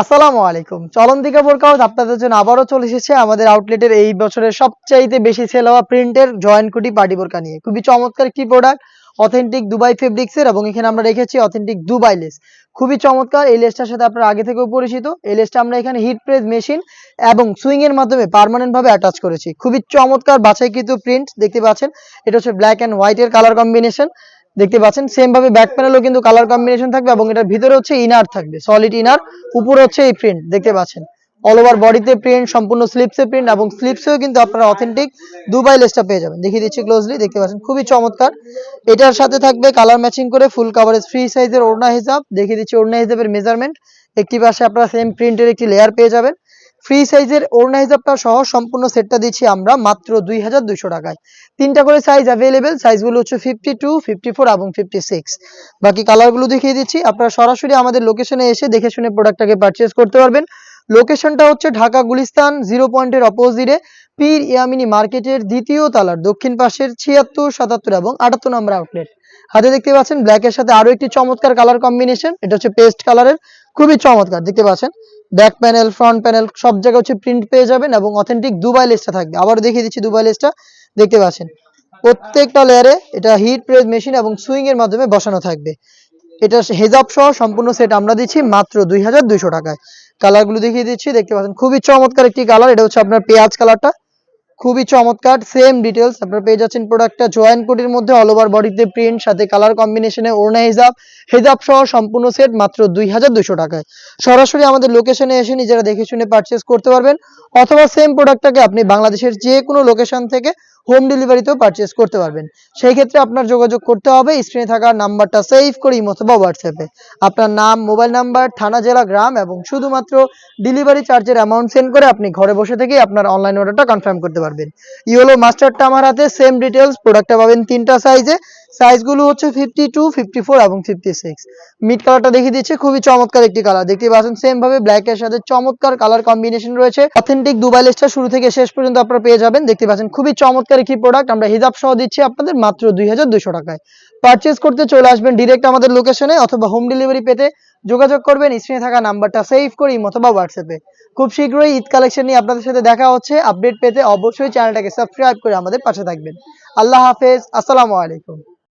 আসসালামু আলাইকুম। চলন্তি কাপড় কাউজ আপনাদের জন্য আবারও চলে এসেছে আমাদের আউটলেটের এই বছরের সবচাইতে বেশি সেল হওয়া প্রিন্টের জয়েন্ট কুটি পার্টি বোরকা নিয়ে। খুবই চমৎকার একটি প্রোডাক্ট অথেন্টিক দুবাই ফেব্রিক্সের এবং এখানে আমরা রেখেছি অথেন্টিক দুবাই লেস খুবই চমৎকার, এই লেসটার সাথে আপনারা আগে থেকেও পরিচিত। এই লেসটা আমরা এখানে হিট প্রেস মেশিন এবং সুইং এর মাধ্যমে পার্মানেন্ট ভাবে অ্যাটাচ করেছি। খুবই চমৎকার, বাছাইকৃত প্রিন্ট দেখতে পাচ্ছেন? এটা হচ্ছে ব্ল্যাক অ্যান্ড হোয়াইট এর কালার কম্বিনেশন দেখতে পাচ্ছেন সেম ভাবে ব্যাক প্যানেলও কিন্তু কালার কম্বিনেশন থাকবে এবং এটার ভিতরে হচ্ছে ইনার থাকবে সলিড ইনার উপরে হচ্ছে এই প্রিন্ট দেখতে পাচ্ছেন। অল ওভার বডিতে প্রিন্ট সম্পূর্ণ স্লিপসে প্রিন্ট এবং স্লিপসেও কিন্তু আপনারা অথেন্টিক দুবাই লেসটা পেয়ে যাবেন। দেখিয়ে দিচ্ছি ক্লোজলি দেখতে পাচ্ছেন, খুবই চমৎকার। এটার সাথে থাকবে কালার ম্যাচিং করে ফুল কাভারেজ ফ্রি সাইজের ওড়না হিসাব দেখিয়ে দিচ্ছি ওড়না হিসাবের মেজারমেন্ট একটি পাশে আপনারা সেম প্রিন্টের একটি লেয়ার পেয়ে যাবেন। ফ্রি সাইজের ওড়না হিসাবটা সহ সম্পূর্ণ সেটটা দিচ্ছি আমরা মাত্র দুই হাজার দুইশো টাকায়। তিনটা করে সাইজ অ্যাভেলেবেল সাইজগুলো হচ্ছে ফিফটি টু ফিফটি ফোর এবং ফিফটি সিক্স বাকি কালারগুলো দেখিয়ে দিচ্ছি। আপনারা সরাসরি আমাদের লোকেশনে এসে দেখে শুনে প্রোডাক্টটাকে পারচেজ করতে পারবেন। লোকেশনটা হচ্ছে ঢাকা গুলিস্তান জিরো পয়েন্টের অপোজিটে পীর ইয়ামিনী মার্কেটের দ্বিতীয় তালার দক্ষিণ পাশের ছিয়াত্তর, সাতাত্তর এবং আটাত্তর নম্বর আউটলেট হাতে দেখতে পাচ্ছেন ব্ল্যাকের সাথে আরও একটি চমৎকার কালার কম্বিনেশন এটা হচ্ছে পেস্ট কালারের খুবই চমৎকার, দেখতে পাচ্ছেন? ব্যাক প্যানেল ফ্রন্ট প্যানেল সব জায়গায় হচ্ছে প্রিন্ট পেয়ে যাবেন এবং অথেন্টিক দুবাই লেসটা থাকবে। আবার দেখিয়ে দিচ্ছি দুবাই লেসটা দেখতে পাচ্ছেন? প্রত্যেকটা লেয়ারে এটা হিট প্রেস মেশিন এবং সুইং এর মাধ্যমে বসানো থাকবে। এটা হেজাব সহ সম্পূর্ণ সেট আমরা দিচ্ছি মাত্র দুই হাজার দুইশো টাকায়। কালারগুলো দেখিয়ে দিচ্ছি। দেখতে পাচ্ছেন? খুবই চমৎকার একটি কালার এটা হচ্ছে আপনার পেঁয়াজ কালারটা খুবই চমৎকার সেম ডিটেলস আপনারা পেয়ে যাচ্ছেন প্রোডাক্টটা জয়েন কোটির মধ্যে অল ওভার বডিতে প্রিন্ট সাথে কালার কম্বিনেশনে ওড়না হিজাব হিজাব সহ সম্পূর্ণ সেট মাত্র দুই হাজার দুইশো টাকায়। সরাসরি আমাদের লোকেশনে এসে নিজেরা দেখে শুনে পারচেস করতে পারবেন, অথবা সেম প্রোডাক্টটাকে আপনি বাংলাদেশের যে কোনো লোকেশন থেকে হোম ডেলিভারিতেও পারচেস করতে পারবেন। সেই ক্ষেত্রে আপনার যোগাযোগ করতে হবে স্ক্রিনে থাকা নাম্বারটা সেভ করে অথবা হোয়াটসঅ্যাপে আপনার নাম মোবাইল নাম্বার থানা, জেলা, গ্রাম এবং শুধুমাত্র ডেলিভারি চার্জের অ্যামাউন্ট সেন্ড করে আপনি ঘরে বসে থেকেই আপনার অনলাইন অর্ডারটা কনফার্ম করতে পারবেন। ইয়েলো মাস্টারটা আমার হাতে সেম ডিটেলস প্রোডাক্টটা পাবেন তিনটা সাইজে সাইজগুলো হচ্ছে ফিফটি টু ফিফটি ফোর এবং ফিফটি সিক্স মিড কালারটা দেখিয়ে দিচ্ছে, খুবই চমৎকার একটি কালার দেখতে পাচ্ছেন সেম ভাবে ব্ল্যাক এর সাথে চমৎকার কালার কম্বিনেশন রয়েছে। অথেন্টিক দুবাই লেসটা শুরু থেকে শেষ পর্যন্ত আপনারা পেয়ে যাবেন। দেখতে পাচ্ছেন, খুবই চমৎকার একটি প্রোডাক্ট আমরা হিজাব সহ দিচ্ছি আপনাদের মাত্র দুই হাজার দুইশো টাকায়। পারচেস করতে চলে আসবেন ডিরেক্ট আমাদের লোকেশনে অথবা হোম ডেলিভারি পেতে। যোগাযোগ করবেন স্ক্রিনে থাকা নাম্বারটা সেভ করি অথবা হোয়াটসঅ্যাপে খুব শীঘ্রই ঈদ কালেকশন নিয়ে আপনাদের সাথে দেখা হচ্ছে। আপডেট পেতে অবশ্যই চ্যানেলটাকে সাবস্ক্রাইব করে আমাদের পাশে থাকবেন। আল্লাহ হাফেজ, আসসালামু আলাইকুম।